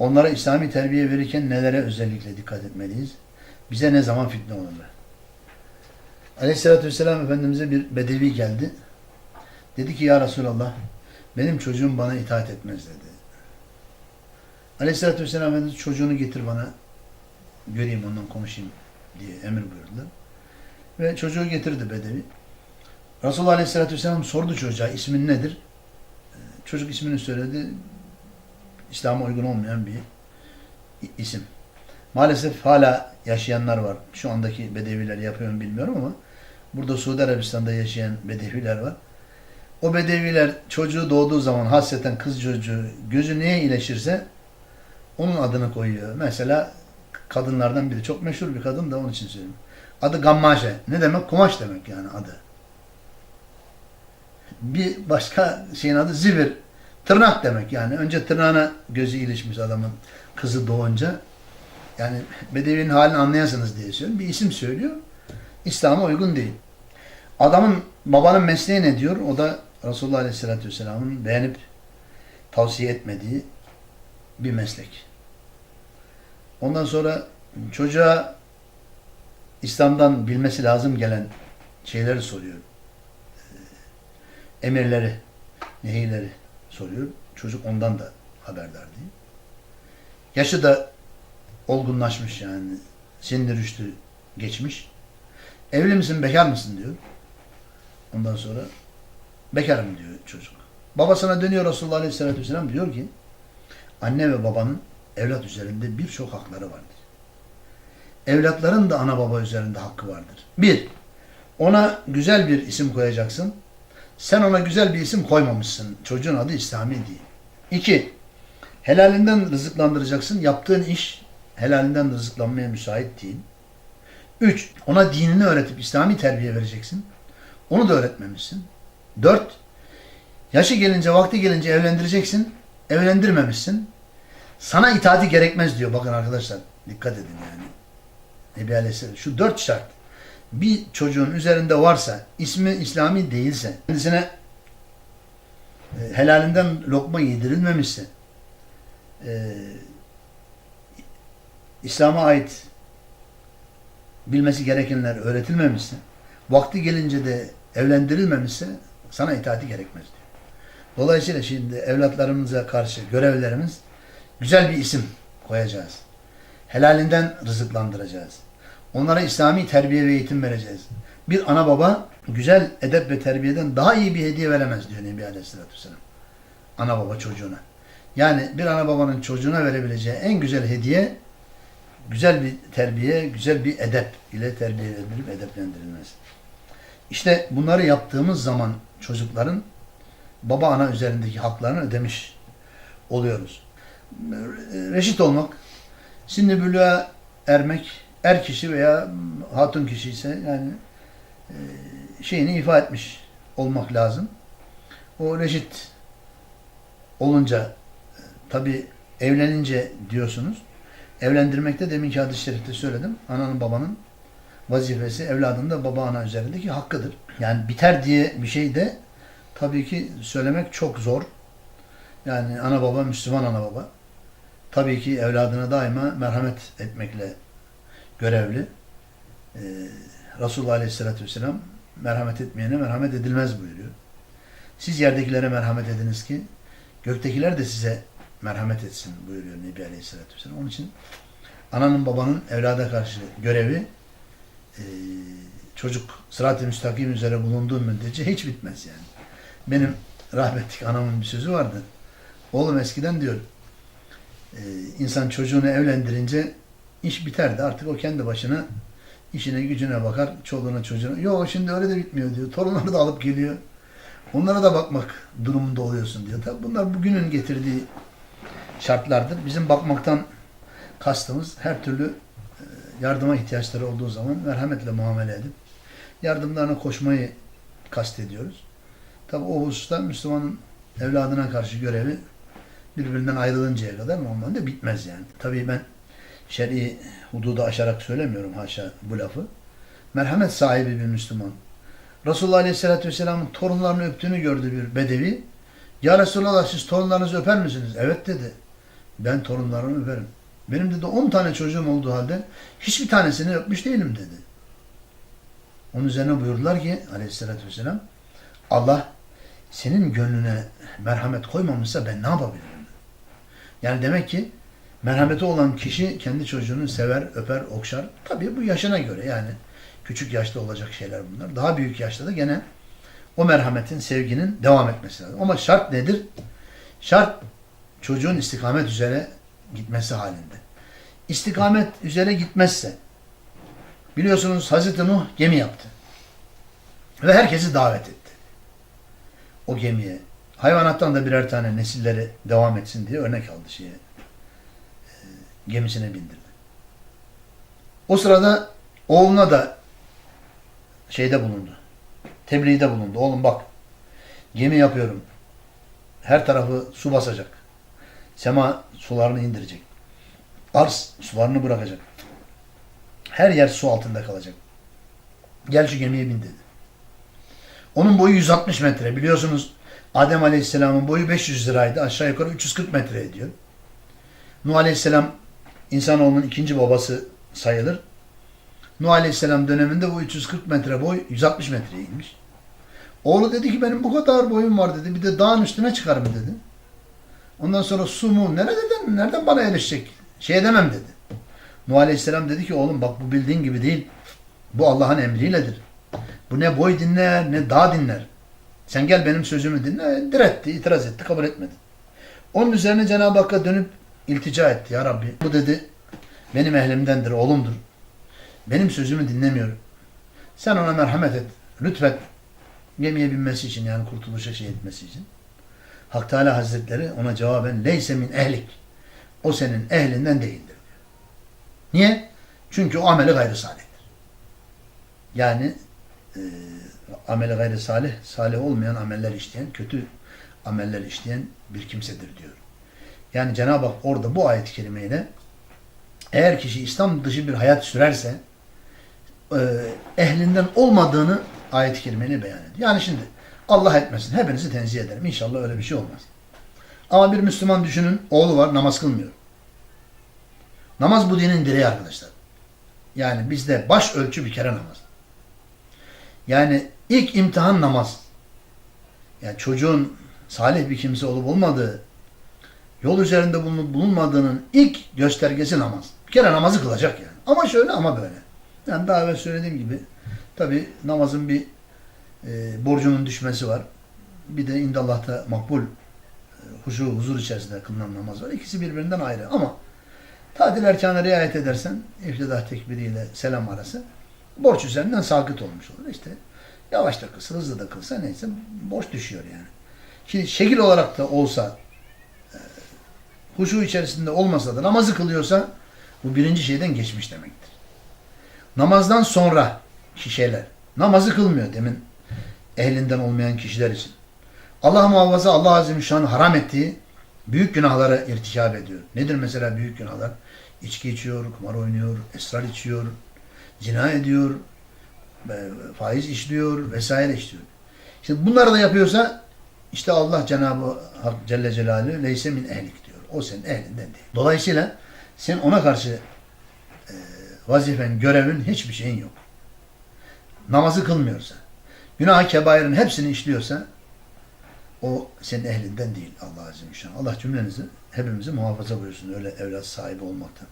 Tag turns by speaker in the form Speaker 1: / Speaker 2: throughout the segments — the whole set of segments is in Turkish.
Speaker 1: Onlara İslami terbiye verirken nelere özellikle dikkat etmeliyiz? Bize ne zaman fitne olurlar? Aleyhisselatü Vesselam Efendimiz'e bir bedevi geldi. Dedi ki ya Resulallah benim çocuğum bana itaat etmez dedi. Aleyhisselatü Vesselam Efendimiz çocuğunu getir bana göreyim ondan konuşayım diye emir buyurdular. Ve çocuğu getirdi Bedevi. Resulullah Aleyhisselatü Vesselam sordu çocuğa ismin nedir? Ee, Çocuk ismini söyledi. İslam'a uygun olmayan bir isim. Maalesef hala yaşayanlar var. Şu andaki Bedeviler yapıyor mu bilmiyorum ama burada Suudi Arabistan'da yaşayan Bedeviler var. O Bedeviler çocuğu doğduğu zaman hasreten kız çocuğu gözü neye iyileşirse onun adını koyuyor. Mesela kadınlardan biri. Çok meşhur bir kadın da onun için söylüyorum. Adı Gammaje. Ne demek? Kumaş demek yani adı. Bir başka şeyin adı Zibir. Tırnak demek yani. Önce tırnağına gözü ilişmiş adamın kızı doğunca. Yani Bedevi'nin halini anlayasınız diye söylüyorum. Bir isim söylüyor. İslam'a uygun değil. Adamın, babanın mesleği ne diyor? O da Resulullah Aleyhisselatü Vesselam'ın beğenip tavsiye etmediği bir meslek. Ondan sonra çocuğa İslam'dan bilmesi lazım gelen şeyleri soruyor. Emirleri, nehirleri soruyor. Çocuk ondan da haberdar değil. Yaşı da olgunlaşmış yani. Sinir rüştü geçmiş. Evli misin, bekar mısın diyor. Ondan sonra bekarım diyor çocuk. Babasına dönüyor Resulullah Aleyhisselatü Vesselam diyor ki anne ve babanın evlat üzerinde birçok hakları vardır. Evlatların da ana baba üzerinde hakkı vardır. Bir, ona güzel bir isim koyacaksın. Sen ona güzel bir isim koymamışsın. Çocuğun adı İslami değil. İki, helalinden rızıklandıracaksın. Yaptığın iş helalinden rızıklanmaya müsait değil. Üç, ona dinini öğretip İslami terbiye vereceksin. Onu da öğretmemişsin. Dört, yaşı gelince, vakti gelince evlendireceksin. Evlendirmemişsin. Sana itaati gerekmez diyor. Bakın arkadaşlar dikkat edin yani. Nebi Aleyhisselam. Şu dört şart. Bir çocuğun üzerinde varsa, ismi İslami değilse, kendisine e, helalinden lokma yedirilmemişse, e, İslam'a ait bilmesi gerekenler öğretilmemişse, vakti gelince de evlendirilmemişse sana itaati gerekmez diyor. Dolayısıyla şimdi evlatlarımıza karşı görevlerimiz güzel bir isim koyacağız. Helalinden rızıklandıracağız. Onlara İslami terbiye ve eğitim vereceğiz. Bir ana baba güzel edep ve terbiyeden daha iyi bir hediye veremez diyor Nebi Aleyhisselatü Vesselam. Ana baba çocuğuna. Yani bir ana babanın çocuğuna verebileceği en güzel hediye güzel bir terbiye, güzel bir edep ile terbiye edilip edeplendirilmez. İşte bunları yaptığımız zaman çocukların baba ana üzerindeki haklarını ödemiş oluyoruz. Reşit olmak, sinni bülüğe ermek, er kişi veya hatun kişi ise yani e, şeyini ifa etmiş olmak lazım. O reşit olunca tabi evlenince diyorsunuz. Evlendirmekte deminki hadis-i şerifte söyledim. Ananın babanın vazifesi evladın da baba ana üzerindeki hakkıdır. Yani biter diye bir şey de tabii ki söylemek çok zor. Yani ana baba, Müslüman ana baba. Tabii ki evladına daima merhamet etmekle görevli. Ee, Resulullah Aleyhisselatü Vesselam merhamet etmeyene merhamet edilmez buyuruyor. Siz yerdekilere merhamet ediniz ki göktekiler de size merhamet etsin buyuruyor Nebi Aleyhisselatü Vesselam. Onun için ananın babanın evlada karşı görevi e, çocuk sırat-ı müstakim üzere bulunduğu müddetçe hiç bitmez yani. Benim rahmetli anamın bir sözü vardı. Oğlum eskiden diyor e, insan çocuğunu evlendirince iş biterdi. Artık o kendi başına işine gücüne bakar. Çoluğuna çocuğuna. Yok şimdi öyle de bitmiyor diyor. Torunları da alıp geliyor. Onlara da bakmak durumunda oluyorsun diyor. Tabi bunlar bugünün getirdiği şartlardır. Bizim bakmaktan kastımız her türlü e, yardıma ihtiyaçları olduğu zaman merhametle muamele edip yardımlarına koşmayı kastediyoruz. Tabi o hususta Müslümanın evladına karşı görevi birbirinden ayrılıncaya kadar normalde bitmez yani. Tabii ben şer'i hududu aşarak söylemiyorum haşa bu lafı. Merhamet sahibi bir Müslüman. Resulullah Aleyhisselatü Vesselam'ın torunlarını öptüğünü gördü bir bedevi. Ya Resulallah siz torunlarınızı öper misiniz? Evet dedi. Ben torunlarımı öperim. Benim dedi 10 tane çocuğum olduğu halde hiçbir tanesini öpmüş değilim dedi. Onun üzerine buyurdular ki aleyhissalatü vesselam Allah senin gönlüne merhamet koymamışsa ben ne yapabilirim? Yani demek ki merhameti olan kişi kendi çocuğunu sever, öper, okşar. Tabii bu yaşına göre yani küçük yaşta olacak şeyler bunlar. Daha büyük yaşta da gene o merhametin, sevginin devam etmesi lazım. Ama şart nedir? Şart çocuğun istikamet üzere gitmesi halinde. İstikamet üzere gitmezse biliyorsunuz Hazreti Nuh gemi yaptı. Ve herkesi davet etti. O gemiye. Hayvanattan da birer tane nesilleri devam etsin diye örnek aldı şeye. Gemisine bindirdi. O sırada oğluna da şeyde bulundu. Tebliğde bulundu. Oğlum bak gemi yapıyorum. Her tarafı su basacak. Sema sularını indirecek. Arz sularını bırakacak. Her yer su altında kalacak. Gel şu gemiye bin dedi. Onun boyu 160 metre. Biliyorsunuz Adem Aleyhisselam'ın boyu 500 liraydı. Aşağı yukarı 340 metre ediyor. Nuh Aleyhisselam insanoğlunun ikinci babası sayılır. Nuh Aleyhisselam döneminde bu 340 metre boy 160 metreye inmiş. Oğlu dedi ki benim bu kadar boyum var dedi. Bir de dağın üstüne çıkarım dedi. Ondan sonra su mu nereden, nereden bana erişecek? Şey edemem dedi. Nuh Aleyhisselam dedi ki oğlum bak bu bildiğin gibi değil. Bu Allah'ın emriyledir. Bu ne boy dinler ne dağ dinler. Sen gel benim sözümü dinle. Diretti, itiraz etti, kabul etmedi. Onun üzerine Cenab-ı Hakk'a dönüp iltica etti. Ya Rabbi bu dedi benim ehlimdendir, oğlumdur. Benim sözümü dinlemiyor. Sen ona merhamet et, lütfet. Gemiye binmesi için yani kurtuluşa şey etmesi için. Hak Teala Hazretleri ona cevaben leyse min ehlik. O senin ehlinden değildir. Niye? Çünkü o ameli gayrı salihtir. Yani e, ameli gayri salih, salih olmayan ameller işleyen, kötü ameller işleyen bir kimsedir diyor. Yani Cenab-ı Hak orada bu ayet-i kerimeyle eğer kişi İslam dışı bir hayat sürerse e, ehlinden olmadığını ayet-i kerimeyle beyan ediyor. Yani şimdi Allah etmesin. Hepinizi tenzih ederim. İnşallah öyle bir şey olmaz. Ama bir Müslüman düşünün oğlu var namaz kılmıyor. Namaz bu dinin direği arkadaşlar. Yani bizde baş ölçü bir kere namaz. Yani ilk imtihan namaz. Yani çocuğun salih bir kimse olup olmadığı, yol üzerinde bulunup bulunmadığının ilk göstergesi namaz. Bir kere namazı kılacak yani. Ama şöyle ama böyle. Yani daha evvel söylediğim gibi tabi namazın bir e, borcunun düşmesi var. Bir de indallah'ta makbul e, huşu, huzur içerisinde kılınan namaz var. İkisi birbirinden ayrı ama tatil erkanı riayet edersen iftidah tekbiriyle selam arası borç üzerinden sakıt olmuş olur. İşte yavaş da kılsa, hızlı da kılsa neyse borç düşüyor yani. Şimdi şekil olarak da olsa huşu içerisinde olmasa da namazı kılıyorsa bu birinci şeyden geçmiş demektir. Namazdan sonra şeyler namazı kılmıyor demin ehlinden olmayan kişiler için. Allah muhafaza Allah Azimüşşan'ın haram ettiği büyük günahlara irtikap ediyor. Nedir mesela büyük günahlar? İçki içiyor, kumar oynuyor, esrar içiyor, zina ediyor, e, faiz işliyor vesaire işliyor. Şimdi bunları da yapıyorsa işte Allah Cenab-ı Hak Celle Celaluhu leyse min ehlik diyor. O senin ehlinden değil. Dolayısıyla sen ona karşı e, vazifen, görevin hiçbir şeyin yok. Namazı kılmıyorsa, günah kebairin hepsini işliyorsa o senin ehlinden değil Allah Azze ve. Allah cümlenizi, hepimizi muhafaza buyursun öyle evlat sahibi olmaktan.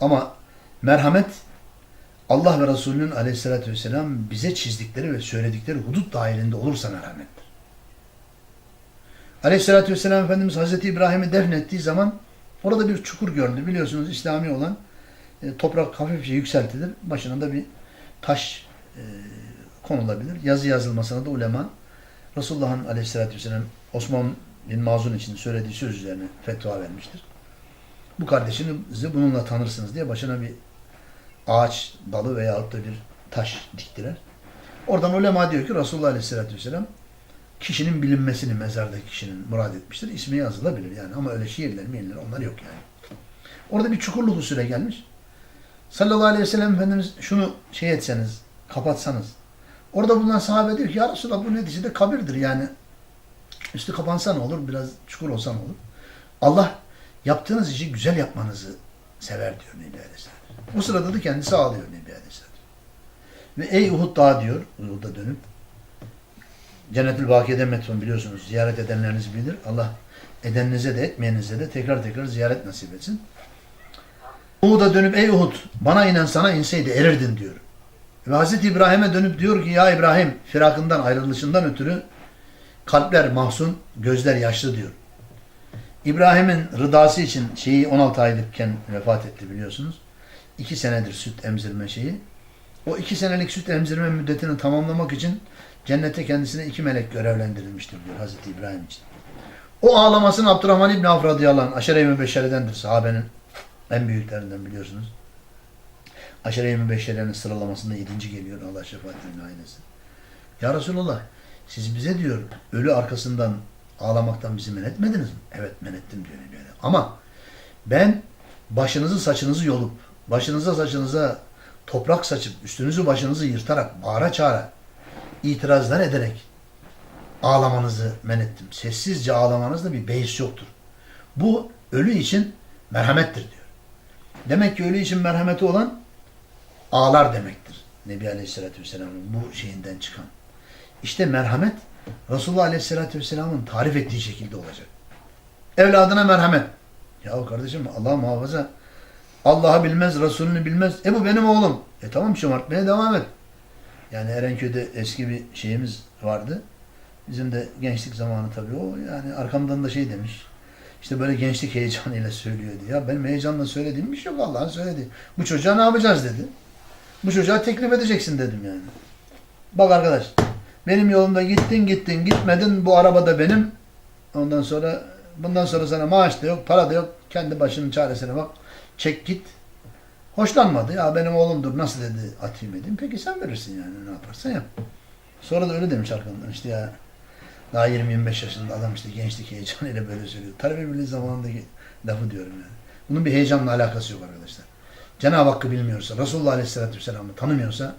Speaker 1: Ama merhamet Allah ve Resulünün aleyhissalatü vesselam bize çizdikleri ve söyledikleri hudut dahilinde olursa merhamettir. Aleyhissalatü vesselam Efendimiz Hazreti İbrahim'i defnettiği zaman orada bir çukur göründü. Biliyorsunuz İslami olan e, toprak hafifçe yükseltilir. Başına da bir taş e, konulabilir. Yazı yazılmasına da ulema Resulullah'ın aleyhissalatü vesselam Osman bin Mazun için söylediği söz üzerine fetva vermiştir. Bu kardeşinizi bununla tanırsınız diye başına bir ağaç dalı veyahut da bir taş diktiler. Oradan ulema diyor ki Resulullah Aleyhisselatü Vesselam kişinin bilinmesini mezardaki kişinin murad etmiştir. İsmi yazılabilir yani ama öyle şiirler miyirler onlar yok yani. Orada bir çukurlu süre gelmiş. Sallallahu aleyhi ve sellem Efendimiz şunu şey etseniz, kapatsanız. Orada bulunan sahabe diyor ki ya Resulallah bu neticede kabirdir yani. Üstü kapansa ne olur, biraz çukur olsa ne olur. Allah yaptığınız işi güzel yapmanızı sever diyor Nebi Aleyhisselam. O sırada da kendisi ağlıyor Nebi Aleyhisselam. Ve ey Uhud dağı diyor, Uhud'a dönüp Cennetül Bakiye'de metron biliyorsunuz. Ziyaret edenleriniz bilir. Allah edeninize de etmeyenize de tekrar tekrar ziyaret nasip etsin. Uhud'a dönüp ey Uhud bana inen sana inseydi erirdin diyor. Ve Hazreti İbrahim'e dönüp diyor ki ya İbrahim firakından ayrılışından ötürü kalpler mahzun, gözler yaşlı diyor. İbrahim'in rıdası için şeyi 16 aylıkken vefat etti biliyorsunuz. 2 senedir süt emzirme şeyi. O 2 senelik süt emzirme müddetini tamamlamak için cennete kendisine iki melek görevlendirilmiştir diyor Hazreti İbrahim için. O ağlamasını Abdurrahman İbni Avf radıyallahu anh aşere-i mübeşşeredendir sahabenin en büyüklerinden biliyorsunuz. Aşere-i mübeşşerenin sıralamasında yedinci geliyor Allah şefaatine ailesin. Ya Resulallah siz bize diyor ölü arkasından ağlamaktan bizi men etmediniz mi? Evet men ettim diyor Aleyhisselam. Ama ben başınızı saçınızı yolup başınıza saçınıza toprak saçıp üstünüzü başınızı yırtarak bağıra çağıra itirazlar ederek ağlamanızı men ettim. Sessizce ağlamanızda bir beis yoktur. Bu ölü için merhamettir diyor. Demek ki ölü için merhameti olan ağlar demektir. Nebi Aleyhisselatü Vesselam'ın bu şeyinden çıkan. İşte merhamet Resulullah Aleyhisselatü Vesselam'ın tarif ettiği şekilde olacak. Evladına merhamet. Ya kardeşim Allah muhafaza. Allah'ı bilmez, Resulünü bilmez. E bu benim oğlum. E tamam şımartmaya devam et. Yani Erenköy'de eski bir şeyimiz vardı. Bizim de gençlik zamanı tabii o. Yani arkamdan da şey demiş. İşte böyle gençlik heyecanıyla söylüyordu. Ya benim heyecanla söylediğim bir şey yok. Allah'ın söylediği. Bu çocuğa ne yapacağız dedi. Bu çocuğa teklif edeceksin dedim yani. Bak arkadaş. Benim yolumda gittin gittin gitmedin. Bu araba da benim. Ondan sonra bundan sonra sana maaş da yok, para da yok. Kendi başının çaresine bak. Çek git. Hoşlanmadı. Ya benim oğlumdur. Nasıl dedi atayım edeyim. Peki sen verirsin yani ne yaparsan yap. Sonra da öyle demiş arkamdan işte ya daha 20-25 yaşında adam işte gençlik heyecanıyla böyle söylüyor. Talebe birliği zamanındaki lafı diyorum yani. Bunun bir heyecanla alakası yok arkadaşlar. Cenab-ı Hakk'ı bilmiyorsa, Resulullah Aleyhisselatü Vesselam'ı tanımıyorsa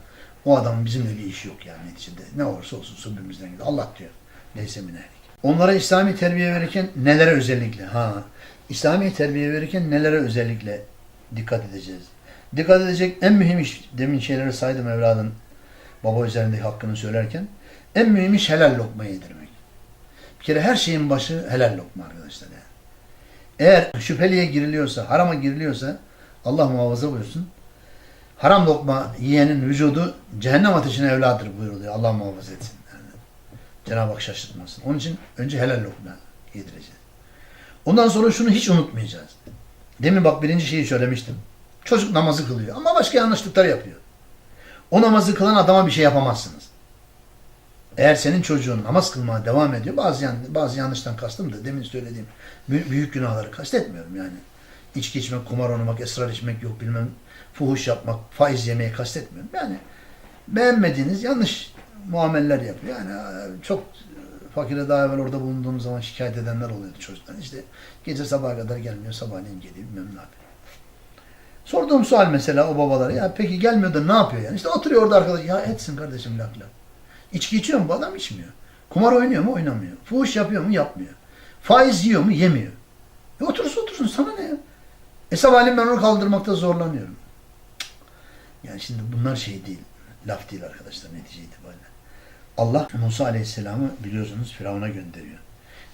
Speaker 1: o adamın bizimle bir işi yok yani neticede. Ne olursa olsun sübümüzden gidiyor. Allah diyor. Neyse minehlik. Onlara İslami terbiye verirken nelere özellikle? Ha, İslami terbiye verirken nelere özellikle dikkat edeceğiz? Dikkat edecek en mühim iş, demin şeyleri saydım evladın baba üzerindeki hakkını söylerken, en mühim iş helal lokma yedirmek. Bir kere her şeyin başı helal lokma arkadaşlar yani. Eğer şüpheliye giriliyorsa, harama giriliyorsa Allah muhafaza buyursun. Haram lokma yiyenin vücudu cehennem ateşine evladır buyuruluyor. Allah muhafaza etsin. Yani Cenab-ı Hak şaşırtmasın. Onun için önce helal lokma yedireceğiz. Ondan sonra şunu hiç unutmayacağız. Demin bak birinci şeyi söylemiştim. Çocuk namazı kılıyor ama başka yanlışlıklar yapıyor. O namazı kılan adama bir şey yapamazsınız. Eğer senin çocuğun namaz kılmaya devam ediyor, bazı yan, bazı yanlıştan kastım da demin söylediğim büyük, günahları kastetmiyorum yani. İçki içmek, kumar oynamak, esrar içmek yok bilmem, fuhuş yapmak, faiz yemeyi kastetmiyorum. Yani beğenmediğiniz yanlış muameller yapıyor. Yani çok fakire daha evvel orada bulunduğumuz zaman şikayet edenler oluyordu çocuklar. İşte gece sabaha kadar gelmiyor, sabahleyin geliyor bilmem ne yapıyor. Sorduğum sual mesela o babalara ya peki gelmiyor da ne yapıyor yani? İşte oturuyor orada arkadaş ya etsin kardeşim laf laf. İçki içiyor mu bu adam içmiyor. Kumar oynuyor mu oynamıyor. Fuhuş yapıyor mu yapmıyor. Faiz yiyor mu yemiyor. E otursun otursun sana ne ya? E sabahleyin ben onu kaldırmakta zorlanıyorum. Yani şimdi bunlar şey değil. Laf değil arkadaşlar netice itibariyle. Allah Musa Aleyhisselam'ı biliyorsunuz Firavun'a gönderiyor.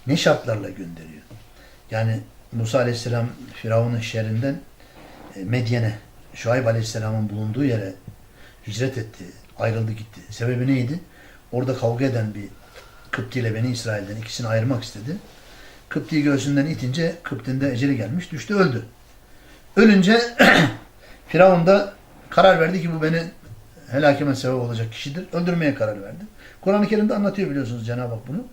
Speaker 1: Ne şartlarla gönderiyor? Yani Musa Aleyhisselam Firavun'un şerrinden Medyen'e, Şuayb Aleyhisselam'ın bulunduğu yere hicret etti, ayrıldı gitti. Sebebi neydi? Orada kavga eden bir Kıpti ile Beni İsrail'den ikisini ayırmak istedi. Kıpti'yi göğsünden itince Kıpti'nin de eceli gelmiş, düştü, öldü. Ölünce Firavun da karar verdi ki bu beni helakime sebep olacak kişidir. Öldürmeye karar verdi. Kur'an-ı Kerim'de anlatıyor biliyorsunuz Cenab-ı Hak bunu.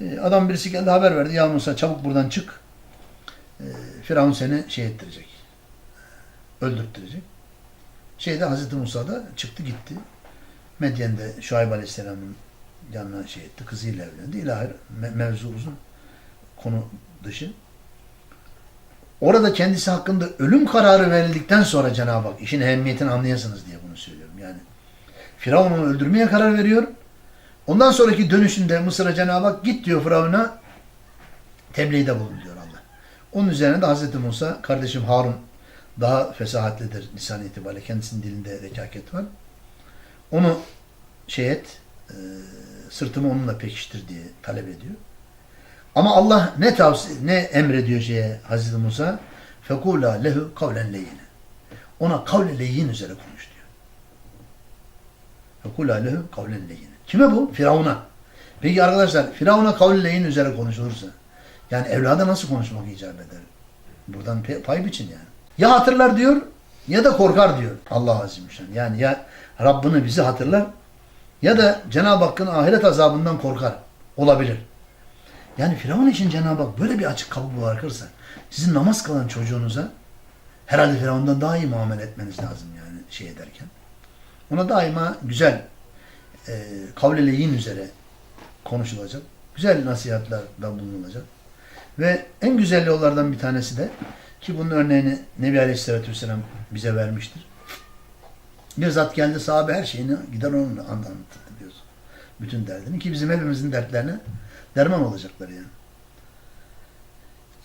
Speaker 1: E, Adam birisi geldi haber verdi. Ya Musa çabuk buradan çık. E, Firavun seni şey ettirecek. Öldürttürecek. Şeyde Hazreti Musa da çıktı gitti. Medyen'de Şuayb Aleyhisselam'ın yanına şey etti. Kızıyla evlendi. İlahi me- mevzu uzun. Konu dışı. Orada kendisi hakkında ölüm kararı verildikten sonra Cenab-ı Hak işin ehemmiyetini anlayasınız diye bunu söylüyorum. Yani Firavun'u öldürmeye karar veriyor. Ondan sonraki dönüşünde Mısır'a Cenab-ı Hak git diyor Firavun'a tebliğde bulun diyor Allah. Onun üzerine de Hazreti Musa kardeşim Harun daha fesahatlidir lisan itibariyle. Kendisinin dilinde rekaket var. Onu şey et e, sırtımı onunla pekiştir diye talep ediyor. Ama Allah ne tavsiye ne emrediyor şeye Hazreti Musa? Fekula lehu kavlen leyyine. Ona kavle leyyin üzere konuş diyor. Fekula lehu kavlen leyyine. Kime bu? Firavun'a. Peki arkadaşlar Firavun'a kavle leyyin üzere konuşulursa yani evlada nasıl konuşmak icap eder? Buradan pay biçin yani. Ya hatırlar diyor ya da korkar diyor Allah Azimüşşan. Yani ya Rabbini bizi hatırlar ya da Cenab-ı Hakk'ın ahiret azabından korkar. Olabilir. Yani Firavun için Cenab-ı Hak böyle bir açık kapı bırakırsa sizin namaz kılan çocuğunuza herhalde Firavun'dan daha iyi muamele etmeniz lazım yani şey ederken. Ona daima güzel e, kavleleyin üzere konuşulacak. Güzel nasihatlarda bulunulacak. Ve en güzel yollardan bir tanesi de ki bunun örneğini Nebi Aleyhisselatü Vesselam bize vermiştir. Bir zat geldi sahabe her şeyini gider onunla anlattı diyoruz. Bütün derdini ki bizim hepimizin dertlerine derman olacaklar yani.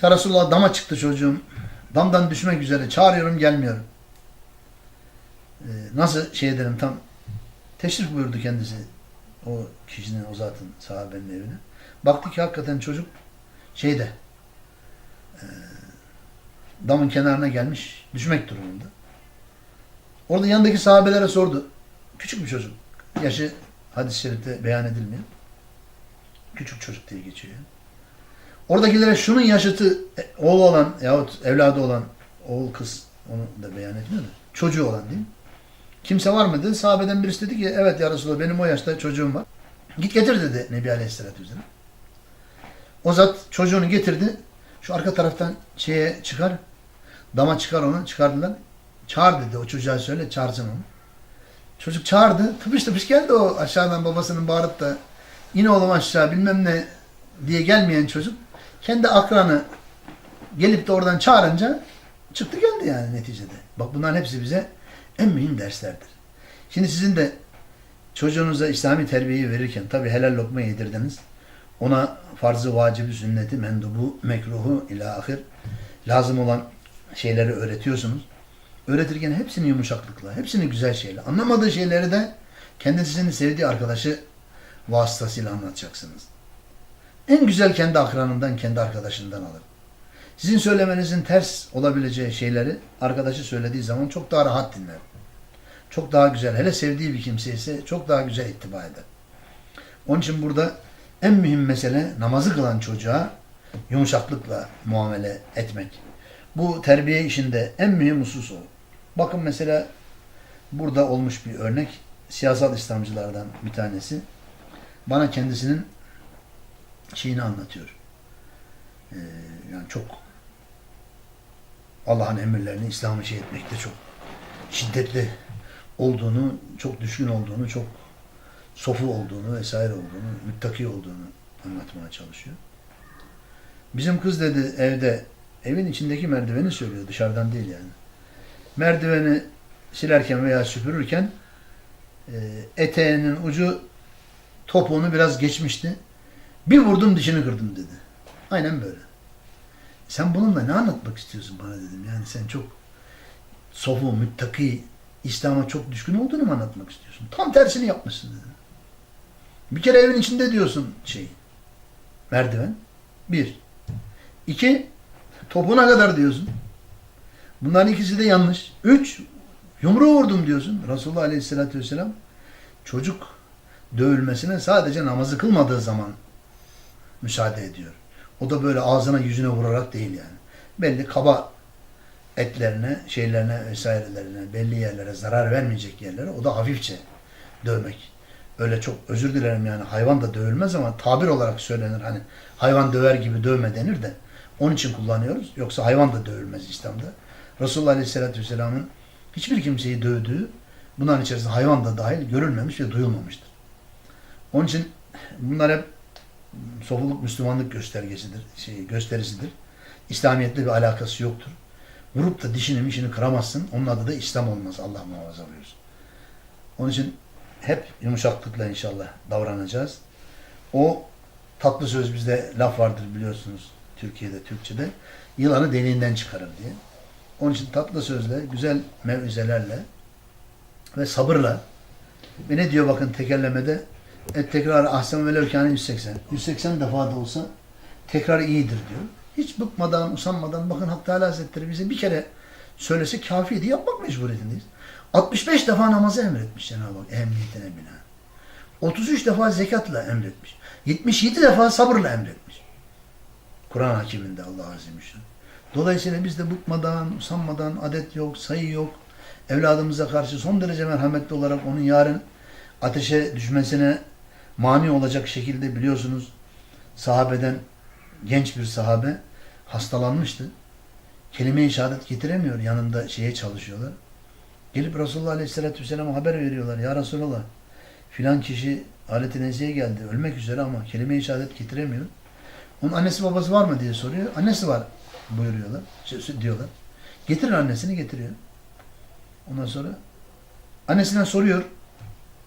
Speaker 1: Ya Resulallah dama çıktı çocuğum. Damdan düşmek üzere. Çağırıyorum gelmiyor. Ee, nasıl şey ederim tam teşrif buyurdu kendisi o kişinin, o zatın sahabenin evine. Baktı ki hakikaten çocuk şeyde e, damın kenarına gelmiş düşmek durumunda. Orada yanındaki sahabelere sordu. Küçük bir çocuk. Yaşı hadis-i şerifte beyan edilmiyor. Küçük çocuk diye geçiyor. Oradakilere şunun yaşıtı e, oğlu olan yahut evladı olan oğul kız onu da beyan etmiyor da çocuğu olan değil mi? Kimse var mı dedi. Sahabeden birisi dedi ki evet ya Resulallah benim o yaşta çocuğum var. Git getir dedi Nebi Aleyhisselatü Vesselam. O zat çocuğunu getirdi. Şu arka taraftan şeye çıkar. Dama çıkar onu. Çıkardılar. Çağır dedi. O çocuğa söyle çağırsın onu. Çocuk çağırdı. Tıpış tıpış geldi o aşağıdan babasının bağırıp da in oğlum aşağı bilmem ne diye gelmeyen çocuk kendi akranı gelip de oradan çağırınca çıktı geldi yani neticede. Bak bunların hepsi bize en mühim derslerdir. Şimdi sizin de çocuğunuza İslami terbiyeyi verirken tabi helal lokma yedirdiniz. Ona farzı, vacibi, sünneti, mendubu, mekruhu ila ahir lazım olan şeyleri öğretiyorsunuz. Öğretirken hepsini yumuşaklıkla, hepsini güzel şeyle, anlamadığı şeyleri de kendisini sevdiği arkadaşı vasıtasıyla anlatacaksınız. En güzel kendi akranından, kendi arkadaşından alır. Sizin söylemenizin ters olabileceği şeyleri arkadaşı söylediği zaman çok daha rahat dinler. Çok daha güzel, hele sevdiği bir kimse ise çok daha güzel ittiba eder. Onun için burada en mühim mesele namazı kılan çocuğa yumuşaklıkla muamele etmek. Bu terbiye işinde en mühim husus o. Bakın mesela burada olmuş bir örnek siyasal İslamcılardan bir tanesi bana kendisinin şeyini anlatıyor. Ee, yani çok Allah'ın emirlerini İslam'ı şey etmekte çok şiddetli olduğunu, çok düşkün olduğunu, çok sofu olduğunu vesaire olduğunu, müttaki olduğunu anlatmaya çalışıyor. Bizim kız dedi evde, evin içindeki merdiveni söylüyor, dışarıdan değil yani. Merdiveni silerken veya süpürürken e, eteğinin ucu topuğunu biraz geçmişti. Bir vurdum dişini kırdım dedi. Aynen böyle. Sen bununla ne anlatmak istiyorsun bana dedim. Yani sen çok sofu, müttaki, İslam'a çok düşkün olduğunu mu anlatmak istiyorsun? Tam tersini yapmışsın dedim. Bir kere evin içinde diyorsun şey, merdiven. Bir. İki, topuna kadar diyorsun. Bunların ikisi de yanlış. Üç, yumruğu vurdum diyorsun. Resulullah Aleyhisselatü Vesselam çocuk dövülmesine sadece namazı kılmadığı zaman müsaade ediyor. O da böyle ağzına yüzüne vurarak değil yani. Belli kaba etlerine, şeylerine vesairelerine, belli yerlere zarar vermeyecek yerlere o da hafifçe dövmek. Öyle çok özür dilerim yani hayvan da dövülmez ama tabir olarak söylenir hani hayvan döver gibi dövme denir de Onun için kullanıyoruz. Yoksa hayvan da dövülmez İslam'da. Resulullah Aleyhisselatü Vesselam'ın hiçbir kimseyi dövdüğü bunların içerisinde hayvan da dahil görülmemiş ve duyulmamıştır. Onun için bunlar hep sofuluk Müslümanlık göstergesidir, şey, gösterisidir. İslamiyetle bir alakası yoktur. Vurup da dişini mişini kıramazsın. Onun adı da İslam olmaz. Allah muhafaza buyursun. Onun için hep yumuşaklıkla inşallah davranacağız. O tatlı söz bizde laf vardır biliyorsunuz Türkiye'de, Türkçe'de. Yılanı deliğinden çıkarır diye. Onun için tatlı sözle, güzel mev'izelerle ve sabırla ve ne diyor bakın tekerlemede et tekrar ahsen ve levkâne 180. 180 defa da olsa tekrar iyidir diyor. Hiç bıkmadan, usanmadan bakın Hak Teala Hazretleri bize bir kere söylese kafiydi. Yapmak mecburiyetindeyiz. 65 defa namazı emretmiş Cenab-ı Hak emniyetine bina. 33 defa zekatla emretmiş. 77 defa sabırla emretmiş. Kur'an hakiminde Allah Azimüşşan. Dolayısıyla biz de bıkmadan, usanmadan, adet yok, sayı yok. Evladımıza karşı son derece merhametli olarak onun yarın ateşe düşmesine mani olacak şekilde biliyorsunuz sahabeden genç bir sahabe hastalanmıştı. Kelime-i şehadet getiremiyor. Yanında şeye çalışıyorlar. Gelip Resulullah Aleyhisselatü Vesselam'a haber veriyorlar. Ya Resulallah filan kişi alet-i geldi. Ölmek üzere ama kelime-i şehadet getiremiyor. Onun annesi babası var mı diye soruyor. Annesi var buyuruyorlar. Şey, diyorlar. Getirin annesini getiriyor. Ondan sonra annesinden soruyor.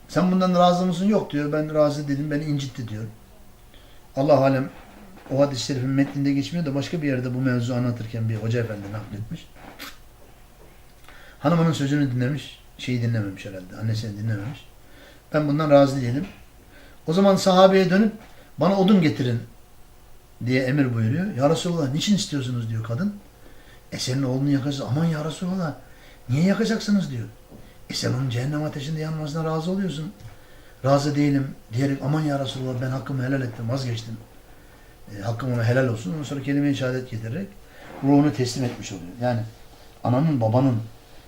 Speaker 1: Sen bundan razı mısın? Yok diyor. Ben razı dedim. Beni incitti diyor. Allah alem o hadis-i şerifin metninde geçmiyor da başka bir yerde bu mevzu anlatırken bir hoca efendi nakletmiş. Hanımının sözünü dinlemiş. Şeyi dinlememiş herhalde. Annesini dinlememiş. Ben bundan razı değilim. O zaman sahabeye dönüp bana odun getirin diye emir buyuruyor. Ya Resulallah niçin istiyorsunuz diyor kadın. E senin oğlunu yakacağız. Aman ya Resulallah niye yakacaksınız diyor. E sen onun cehennem ateşinde yanmasına razı oluyorsun. Razı değilim diyerek aman ya Resulallah ben hakkımı helal ettim vazgeçtim. E, hakkım ona helal olsun. Ondan sonra kelime-i şehadet getirerek ruhunu teslim etmiş oluyor. Yani ananın babanın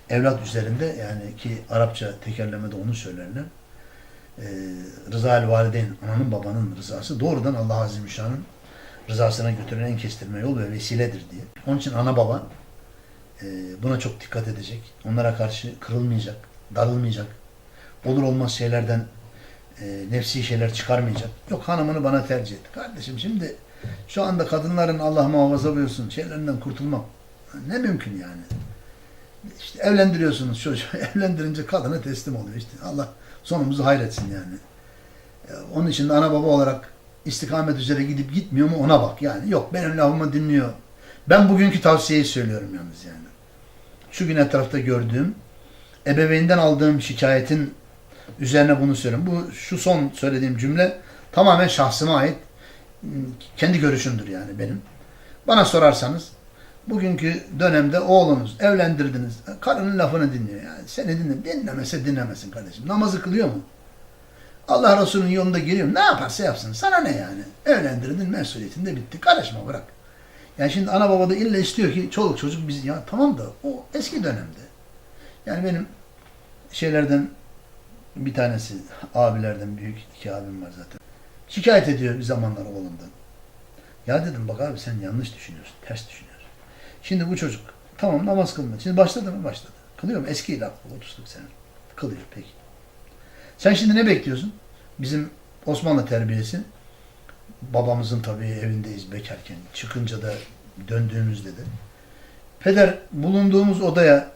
Speaker 1: evlat üzerinde yani ki Arapça tekerlemede onu söylerler. E, rıza-el valideyn ananın babanın rızası doğrudan Allah Azimüşşan'ın rızasına götüren en kestirme yol ve vesiledir diye. Onun için ana baba e, buna çok dikkat edecek. Onlara karşı kırılmayacak, darılmayacak. Olur olmaz şeylerden e, nefsi şeyler çıkarmayacak. Yok hanımını bana tercih et. Kardeşim şimdi şu anda kadınların Allah muhafaza buyursun şeylerinden kurtulmak ne mümkün yani. İşte evlendiriyorsunuz çocuğu. Evlendirince kadına teslim oluyor işte. Allah sonumuzu hayretsin yani. E, Onun için de ana baba olarak istikamet üzere gidip gitmiyor mu ona bak. Yani yok benim lafımı dinliyor. Ben bugünkü tavsiyeyi söylüyorum yalnız yani. Şu gün etrafta gördüğüm, ebeveynden aldığım şikayetin üzerine bunu söylüyorum. Bu şu son söylediğim cümle tamamen şahsıma ait. Kendi görüşümdür yani benim. Bana sorarsanız bugünkü dönemde oğlunuz evlendirdiniz. Karının lafını dinliyor. Yani seni dinle, dinlemese dinlemesin kardeşim. Namazı kılıyor mu? Allah Resulü'nün yolunda geliyor. Ne yaparsa yapsın. Sana ne yani? Evlendirdin mesuliyetin de bitti. Karışma bırak. Yani şimdi ana baba da illa istiyor ki çoluk çocuk biz ya tamam da o eski dönemde. Yani benim şeylerden bir tanesi abilerden büyük iki abim var zaten. Şikayet ediyor bir zamanlar oğlundan. Ya dedim bak abi sen yanlış düşünüyorsun. Ters düşünüyorsun. Şimdi bu çocuk tamam namaz kılmıyor. Şimdi başladı mı? Başladı. Kılıyor mu? Eski ilak bu 30'luk sene. Kılıyor peki. Sen şimdi ne bekliyorsun? Bizim Osmanlı terbiyesi babamızın tabii evindeyiz bekarken. Çıkınca da döndüğümüzde de. Peder bulunduğumuz odaya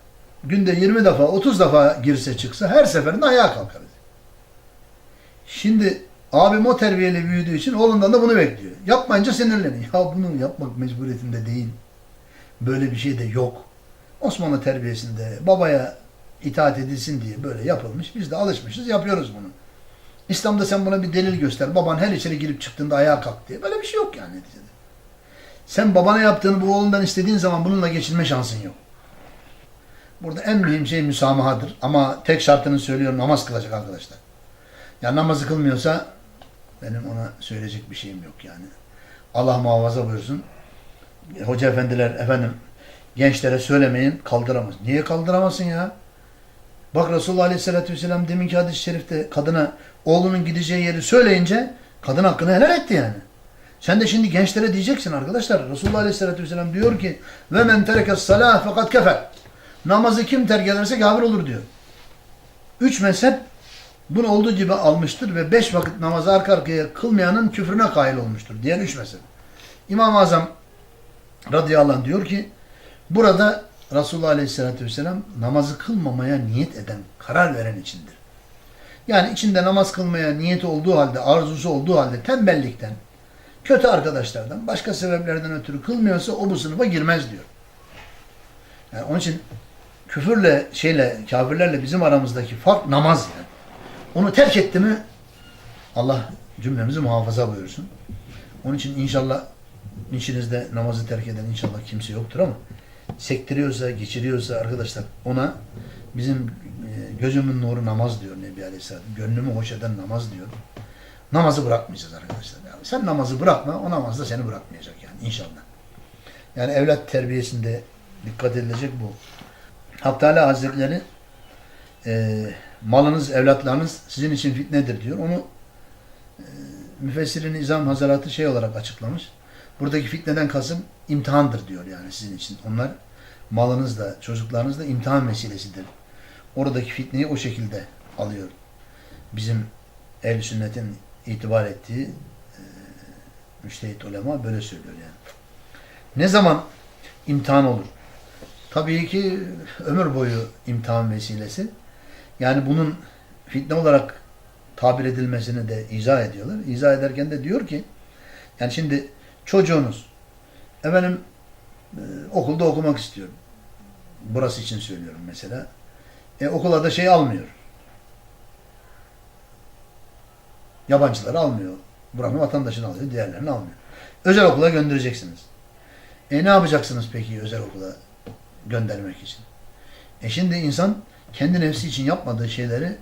Speaker 1: günde 20 defa 30 defa girse çıksa her seferinde ayağa kalkarız. Şimdi abim o terbiyeyle büyüdüğü için oğlundan da bunu bekliyor. Yapmayınca sinirleniyor. Ya bunu yapmak mecburiyetinde değil. Böyle bir şey de yok. Osmanlı terbiyesinde babaya itaat edilsin diye böyle yapılmış. Biz de alışmışız yapıyoruz bunu. İslam'da sen buna bir delil göster. Baban her içeri girip çıktığında ayağa kalk diye. Böyle bir şey yok yani neticede. Sen babana yaptığını bu oğlundan istediğin zaman bununla geçinme şansın yok. Burada en mühim şey müsamahadır. Ama tek şartını söylüyorum namaz kılacak arkadaşlar. Ya namazı kılmıyorsa benim ona söyleyecek bir şeyim yok yani. Allah muhafaza buyursun. Hoca efendiler efendim gençlere söylemeyin kaldıramaz. Niye kaldıramasın ya? Bak Resulullah Aleyhisselatü Vesselam deminki hadis-i şerifte kadına oğlunun gideceği yeri söyleyince kadın hakkını helal etti yani. Sen de şimdi gençlere diyeceksin arkadaşlar. Resulullah Aleyhisselatü Vesselam diyor ki ve men terekes salah fakat kefer. Namazı kim terk ederse kafir olur diyor. Üç mezhep bunu olduğu gibi almıştır ve beş vakit namazı arka arkaya kılmayanın küfrüne kail olmuştur. Diğer üç mezhep. İmam-ı Azam radıyallahu anh diyor ki burada Resulullah Aleyhisselatü Vesselam namazı kılmamaya niyet eden, karar veren içindir. Yani içinde namaz kılmaya niyeti olduğu halde, arzusu olduğu halde tembellikten, kötü arkadaşlardan, başka sebeplerden ötürü kılmıyorsa o bu sınıfa girmez diyor. Yani onun için küfürle, şeyle, kafirlerle bizim aramızdaki fark namaz yani. Onu terk etti mi Allah cümlemizi muhafaza buyursun. Onun için inşallah içinizde namazı terk eden inşallah kimse yoktur ama sektiriyorsa, geçiriyorsa arkadaşlar ona bizim e, gözümün nuru namaz diyor Nebi Aleyhisselam. Gönlümü hoş eden namaz diyor. Namazı bırakmayacağız arkadaşlar. Yani sen namazı bırakma, o namaz da seni bırakmayacak yani inşallah. Yani evlat terbiyesinde dikkat edilecek bu. Hak Teala Hazretleri e, malınız, evlatlarınız sizin için fitnedir diyor. Onu e, müfessirin İzam Hazaratı şey olarak açıklamış. Buradaki fitneden kasım imtihandır diyor yani sizin için. Onlar malınız da çocuklarınız da imtihan meselesidir. Oradaki fitneyi o şekilde alıyor. Bizim ehl sünnetin itibar ettiği e, müştehit ulema böyle söylüyor yani. Ne zaman imtihan olur? Tabii ki ömür boyu imtihan vesilesi. Yani bunun fitne olarak tabir edilmesini de izah ediyorlar. İzah ederken de diyor ki yani şimdi çocuğunuz efendim e, okulda okumak istiyor. Burası için söylüyorum mesela. E, okula da şey almıyor. Yabancıları almıyor. Buranın vatandaşını alıyor, diğerlerini almıyor. Özel okula göndereceksiniz. E ne yapacaksınız peki özel okula göndermek için? E şimdi insan kendi nefsi için yapmadığı şeyleri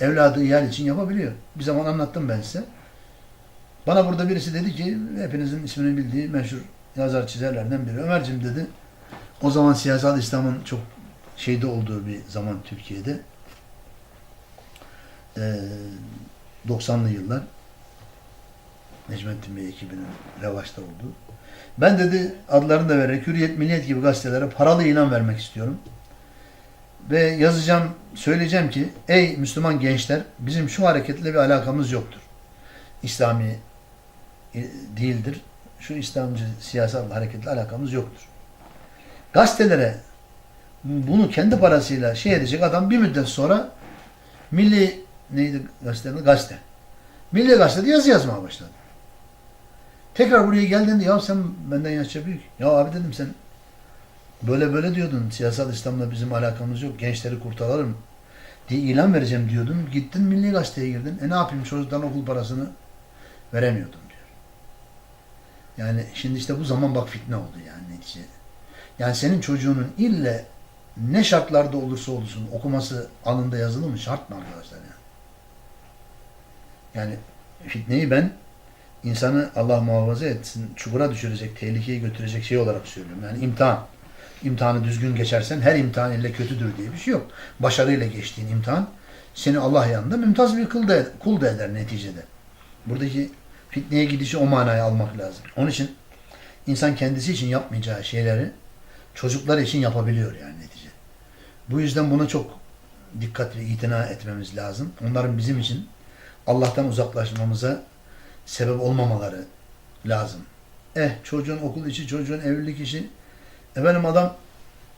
Speaker 1: evladı iyal için yapabiliyor. Bir zaman anlattım ben size. Bana burada birisi dedi ki hepinizin ismini bildiği meşhur yazar çizerlerden biri. Ömer'cim dedi. O zaman siyasal İslam'ın çok şeyde olduğu bir zaman Türkiye'de. Ee, 90'lı yıllar Necmettin Bey ekibinin revaçta olduğu. Ben dedi adlarını da vererek Hürriyet, Milliyet gibi gazetelere paralı ilan vermek istiyorum. Ve yazacağım, söyleyeceğim ki ey Müslüman gençler bizim şu hareketle bir alakamız yoktur. İslami e, değildir. Şu İslamcı siyasal hareketle alakamız yoktur. Gazetelere bunu kendi parasıyla şey edecek adam bir müddet sonra milli neydi gazetenin gazete. Milli gazetede yazı yazmaya başladı. Tekrar buraya geldiğinde ya sen benden yaşça büyük. Ya abi dedim sen böyle böyle diyordun. Siyasal İslam'la bizim alakamız yok. Gençleri kurtaralım diye ilan vereceğim diyordun. Gittin milli gazeteye girdin. E ne yapayım çocuktan okul parasını veremiyordum. Yani şimdi işte bu zaman bak fitne oldu yani netice. Yani senin çocuğunun ille ne şartlarda olursa olsun okuması alında yazılı mı? Şart mı arkadaşlar yani? Yani fitneyi ben insanı Allah muhafaza etsin, çukura düşürecek, tehlikeye götürecek şey olarak söylüyorum. Yani imtihan. İmtihanı düzgün geçersen her imtihan ile kötüdür diye bir şey yok. Başarıyla geçtiğin imtihan seni Allah yanında mümtaz bir kul da, kul da eder neticede. Buradaki fitneye gidişi o manaya almak lazım. Onun için insan kendisi için yapmayacağı şeyleri çocuklar için yapabiliyor yani netice. Bu yüzden buna çok dikkat ve itina etmemiz lazım. Onların bizim için Allah'tan uzaklaşmamıza sebep olmamaları lazım. Eh çocuğun okul işi, çocuğun evlilik işi. Efendim adam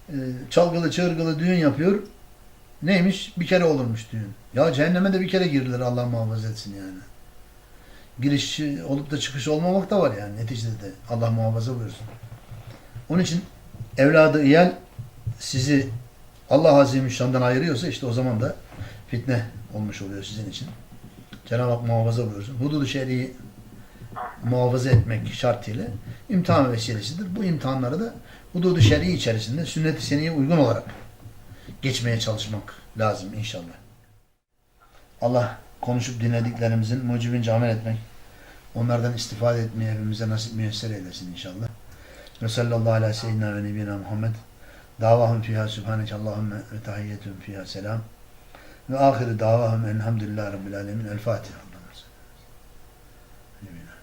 Speaker 1: e, çalgılı çığırgılı düğün yapıyor. Neymiş? Bir kere olurmuş düğün. Ya cehenneme de bir kere girilir Allah muhafaza etsin yani. Giriş olup da çıkış olmamak da var yani neticede de. Allah muhafaza buyursun. Onun için evladı iyal sizi Allah Azimüşşan'dan ayırıyorsa işte o zaman da fitne olmuş oluyor sizin için. Cenab-ı Hak muhafaza buyursun. Hududu şer'i muhafaza etmek şartıyla imtihan vesilesidir. Bu imtihanları da hududu şer'i içerisinde sünnet-i seniye uygun olarak geçmeye çalışmak lazım inşallah. Allah konuşup dinlediklerimizin mucibince amel etmek, onlardan istifade etmeyi hepimize nasip müyesser eylesin inşallah. Ve sallallahu ala seyyidina ve nebiyina Muhammed. Davahum fiha subhaneke Allahümme ve tahiyyetun fiha selam. Ve ahiri davahum elhamdülillahi rabbil alemin. El Fatiha.